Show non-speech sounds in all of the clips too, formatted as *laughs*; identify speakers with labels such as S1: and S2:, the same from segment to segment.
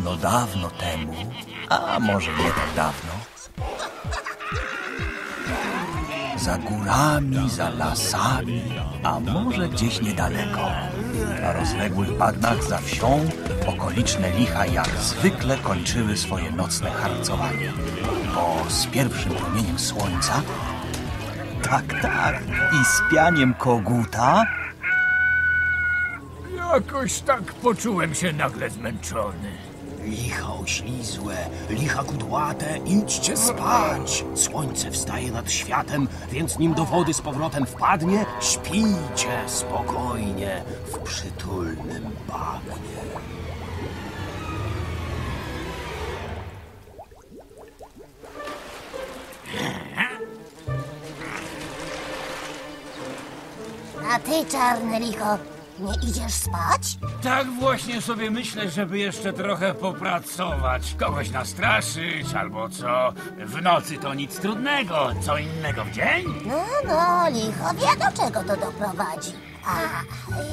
S1: Dawno, dawno temu, a może nie tak dawno, za górami, za lasami, a może gdzieś niedaleko, na rozległych bagnach za wsią, okoliczne licha jak zwykle kończyły swoje nocne harcowanie. Bo z pierwszym promieniem słońca, tak, tak, i z pianiem koguta,
S2: Jakoś tak poczułem się nagle zmęczony.
S3: Licha oślizłe, licha kudłate, idźcie spać. Słońce wstaje nad światem, więc nim do wody z powrotem wpadnie, śpijcie spokojnie w przytulnym bagnie.
S4: A ty, czarne licho, nie idziesz spać?
S2: Tak właśnie sobie myślę, żeby jeszcze trochę popracować. Kogoś nastraszyć albo co. W nocy to nic trudnego. Co innego w dzień?
S4: No, no, licho wie, do czego to doprowadzi. A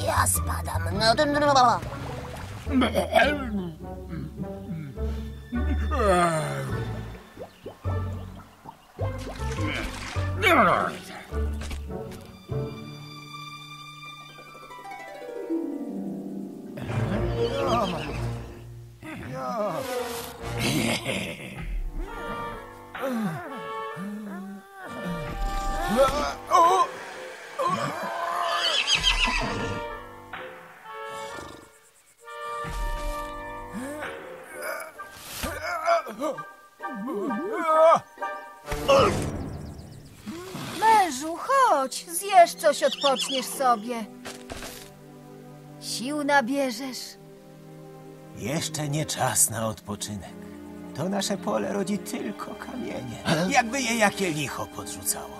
S4: ja spadam. No, no, no, no.
S5: Mężu, chodź, zjesz coś, odpoczniesz sobie. Sił nabierzesz.
S3: Jeszcze nie czas na odpoczynek. To nasze pole rodzi tylko kamienie. Jakby je jakie licho podrzucało.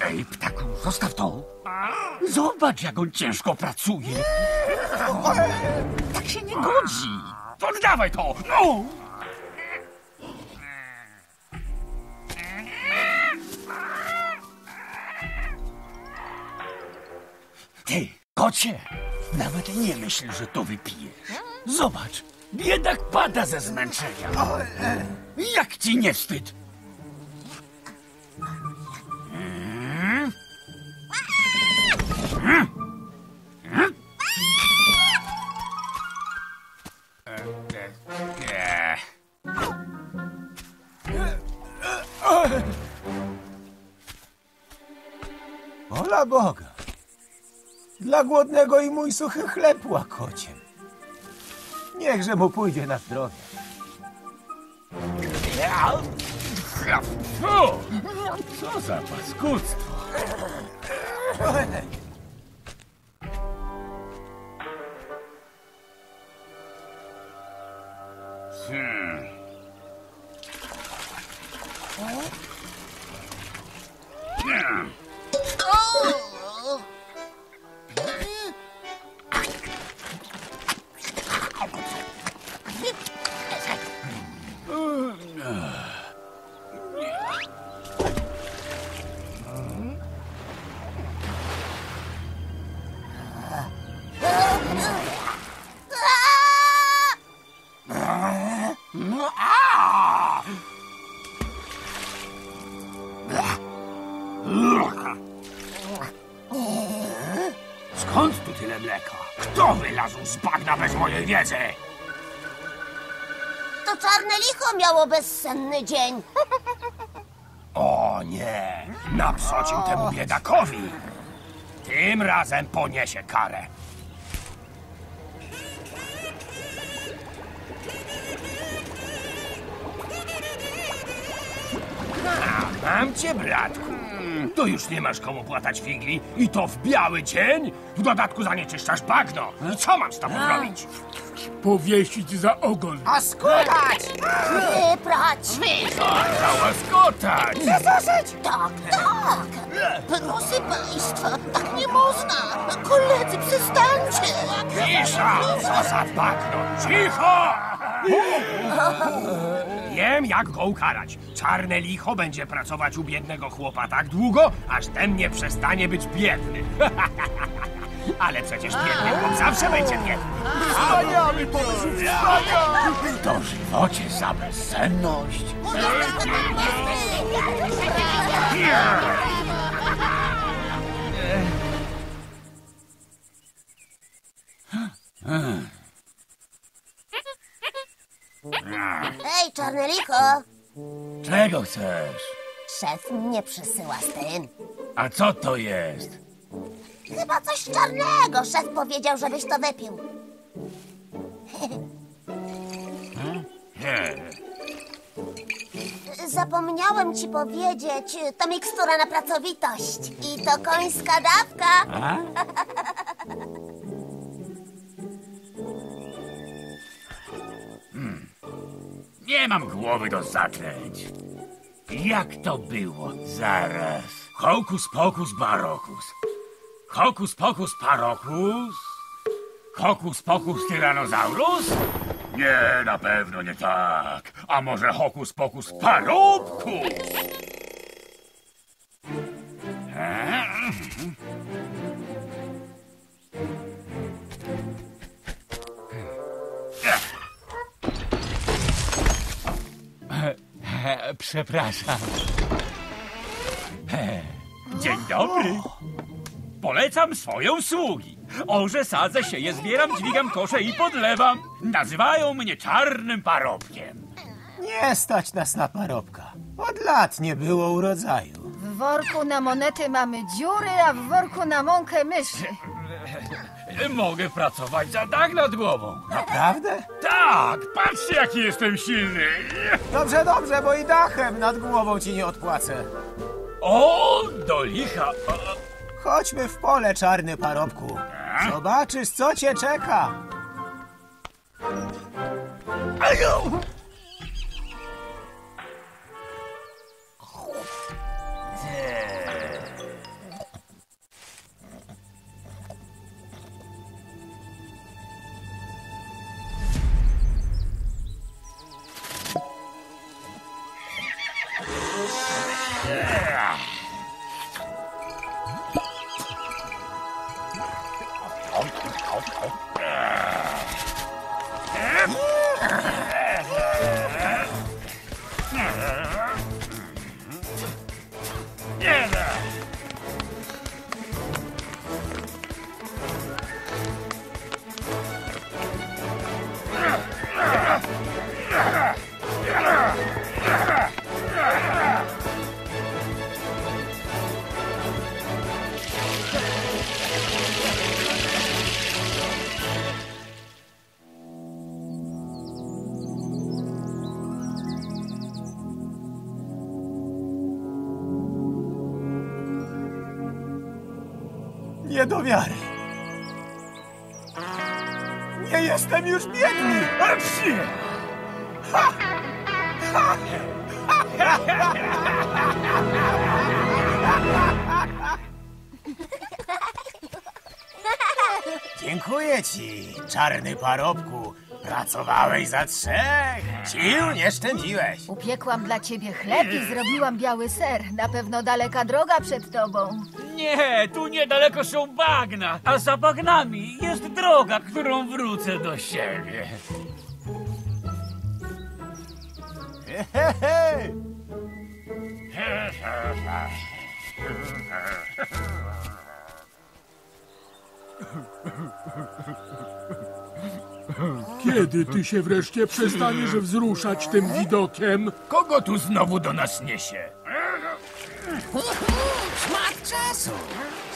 S2: Ej, ptaku, zostaw to. Zobacz, jak on ciężko pracuje. Tak się nie godzi. Oddawaj to! No! Kocie, nawet nie myśl, że to wypijesz. Zobacz, biedak pada ze zmęczenia. Jak ci nie wstyd?
S3: Ola Boga! Dla głodnego i mój suchy chleb łakociem. Niechże mu pójdzie na zdrowie.
S2: O, co za paskudztwo. Hmm. No, wiedzy?
S4: To czarne licho miało bezsenny dzień.
S3: O nie! Napsocił temu biedakowi! Tym razem poniesie karę. A, mam cię, bratku. To już nie masz komu płatać figli i to w biały dzień? W dodatku zanieczyszczasz bagno. I co mam z tobą robić?
S2: Powiesić za ogon.
S3: A składać!
S4: Wyprać.
S2: Załaskotać.
S4: Tak, tak. Proszę państwa, tak nie można. Koledzy, przestańcie.
S3: Cisza! Co za bagno? Cicho! *laughs* Wiem, jak go ukarać. Czarne licho będzie pracować u biednego chłopa tak długo, aż ten nie przestanie być biedny. *laughs* Ale przecież biedny chłop zawsze będzie biedny.
S2: Wspaniały pomysł, wspaniały! Dożywocie za bezsenność.
S4: Ej, czarne licho!
S2: Czego chcesz?
S4: Szef mnie przysyła z tym.
S2: A co to jest?
S4: Chyba coś czarnego. Szef powiedział, żebyś to wypił. Zapomniałem ci powiedzieć, to mikstura na pracowitość. I to końska dawka.
S2: Nie mam głowy do zaklęć. Jak to było? Zaraz. Hokus pokus barokus. Hokus pokus parokus? Hokus pokus tyranozaurus? Nie, na pewno nie tak. A może hokus pokus parobkus? Przepraszam. *laughs* Dzień dobry. Polecam swoje usługi. Orze, sadzę, sieję, zbieram, dźwigam kosze i podlewam. Nazywają mnie czarnym parobkiem.
S6: Nie stać nas na parobka. Od lat nie było urodzaju.
S5: W worku na monety mamy dziury, a w worku na mąkę myszy. *laughs*
S2: Mogę pracować za dach nad głową.
S6: Naprawdę?
S2: Tak, patrzcie jaki jestem silny.
S6: Dobrze, dobrze, bo i dachem nad głową ci nie odpłacę.
S2: O, do licha.
S6: Chodźmy w pole, czarny parobku. Zobaczysz, co cię czeka.
S2: Yeah.
S6: Nie do wiary. Nie jestem już biedny.
S2: A psie!
S6: Dziękuję ci, czarny parobku. Pracowałeś za trzech. Sił nie szczędziłeś.
S5: Upiekłam dla ciebie chleb i zrobiłam biały ser. Na pewno daleka droga przed tobą.
S2: Nie, tu niedaleko są bagna, a za bagnami jest droga, którą wrócę do siebie.
S6: He, he.
S7: Kiedy ty się wreszcie przestaniesz wzruszać tym widokiem?
S2: Kogo tu znowu do nas niesie?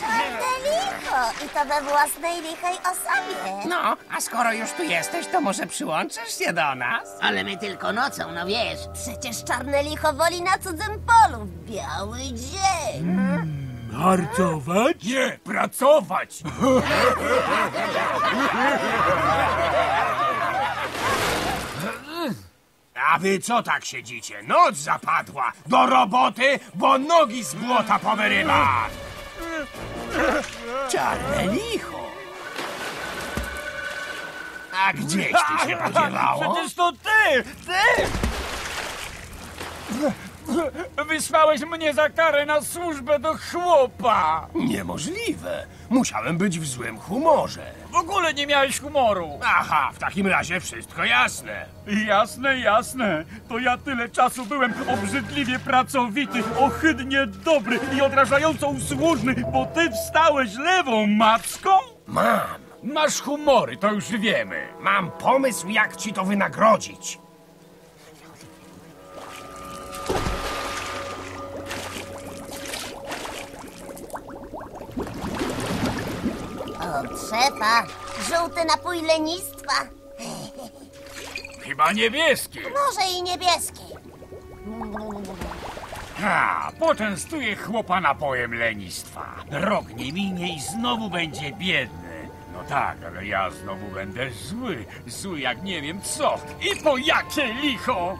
S4: Czarne licho. I to we własnej lichej osobie.
S8: No, a skoro już tu jesteś, to może przyłączysz się do nas?
S9: Ale my tylko nocą, no wiesz.
S4: Przecież czarne licho woli na cudzym polu w biały dzień.
S7: Harcować?
S2: Nie, pracować! *laughs*
S3: A wy co tak siedzicie? Noc zapadła. Do roboty, bo nogi z błota powyrywa. Czarne licho. A gdzieś ty się *laughs* podziewało?
S2: Przecież to ty! Ty! Wysłałeś mnie za karę na służbę do chłopa!
S3: Niemożliwe. Musiałem być w złym humorze.
S2: W ogóle nie miałeś humoru!
S3: Aha, w takim razie wszystko jasne.
S2: Jasne, jasne. To ja tyle czasu byłem obrzydliwie pracowity, ohydnie dobry i odrażająco usłużny, bo ty wstałeś lewą macką?
S3: Mam,
S2: Masz humory, to już wiemy.
S3: mam pomysł, jak ci to wynagrodzić.
S4: Od szefa. Żółty napój lenistwa.
S2: Chyba niebieski.
S4: Może i niebieski.
S2: Ha, poczęstuję chłopa napojem lenistwa. Rok nie minie i znowu będzie biedny. No tak, ale ja znowu będę zły. Zły jak nie wiem co. I po jakie licho!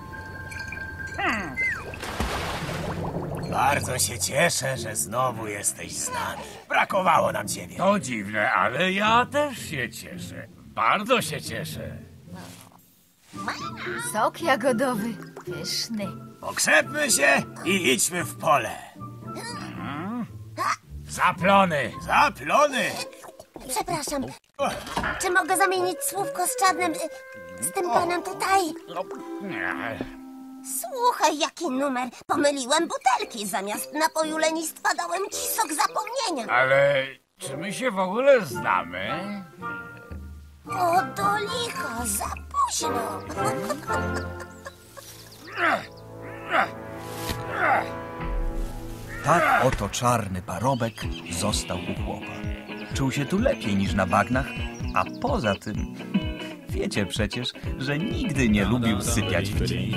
S6: Bardzo się cieszę, że znowu jesteś z nami. Brakowało nam ciebie.
S2: To dziwne, ale ja też się cieszę. Bardzo się cieszę.
S5: Sok jagodowy. Pyszny.
S6: Pokrzepmy się i idźmy w pole.
S2: Zaplony!
S6: Zaplony!
S4: Przepraszam. Czy mogę zamienić słówko z czarnym... y, z tym panem tutaj? Słuchaj, jaki numer. Pomyliłem butelki. Zamiast napoju lenistwa dałem ci sok zapomnienia.
S2: Ale czy my się w ogóle znamy?
S4: O, do licha, za późno.
S1: Tak oto czarny parobek został u chłopa. Czuł się tu lepiej niż na bagnach, a poza tym... Wiecie przecież, że nigdy nie lubił sypiać w dzień.